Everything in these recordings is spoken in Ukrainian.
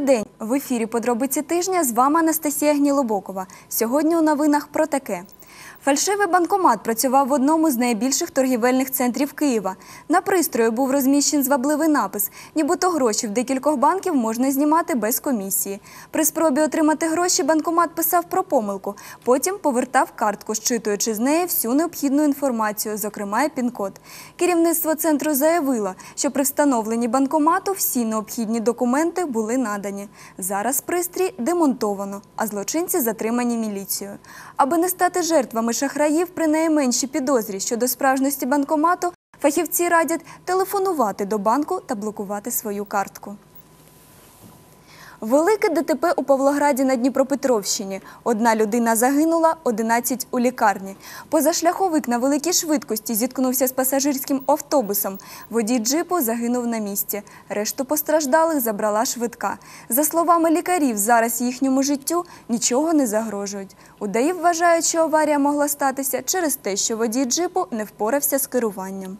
день. В ефірі Подробиці тижня з вами Анастасія Гнілобокова. Сьогодні у новинах про таке. Фальшивий банкомат працював в одному з найбільших торгівельних центрів Києва. На пристрої був розміщений звабливий напис, нібито гроші в декількох банків можна знімати без комісії. При спробі отримати гроші банкомат писав про помилку, потім повертав картку, щитуючи з неї всю необхідну інформацію, зокрема і пін-код. Керівництво центру заявило, що при встановленні банкомату всі необхідні документи були надані. Зараз пристрій демонтовано, а злочинці затримані міліцією. Аби не стати жертвами шахраїв при найменшій підозрі щодо справжності банкомату, фахівці радять телефонувати до банку та блокувати свою картку. Велике ДТП у Павлограді на Дніпропетровщині. Одна людина загинула, 11 у лікарні. Позашляховик на великій швидкості зіткнувся з пасажирським автобусом. Водій джипу загинув на місці. Решту постраждалих забрала швидка. За словами лікарів, зараз їхньому життю нічого не загрожують. У ДАІ вважають, що аварія могла статися через те, що водій джипу не впорався з керуванням.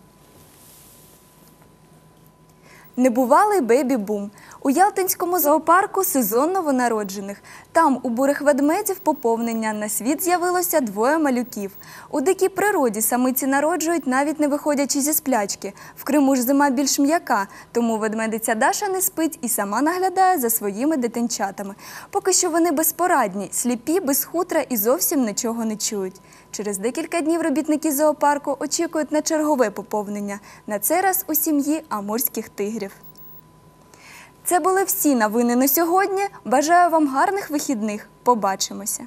Небувалий бейбі-бум. У Ялтинському зоопарку сезон новонароджених. Там у бурих ведмедів поповнення на світ з'явилося двоє малюків. У дикій природі самиці народжують, навіть не виходячи зі сплячки. В Криму ж зима більш м'яка, тому ведмедиця Даша не спить і сама наглядає за своїми дитинчатами. Поки що вони безпорадні, сліпі, без хутра і зовсім нічого не чують. Через декілька днів робітники зоопарку очікують на чергове поповнення. На цей раз у сім'ї амурських тигрів. Це були всі новини на сьогодні. Бажаю вам гарних вихідних. Побачимося.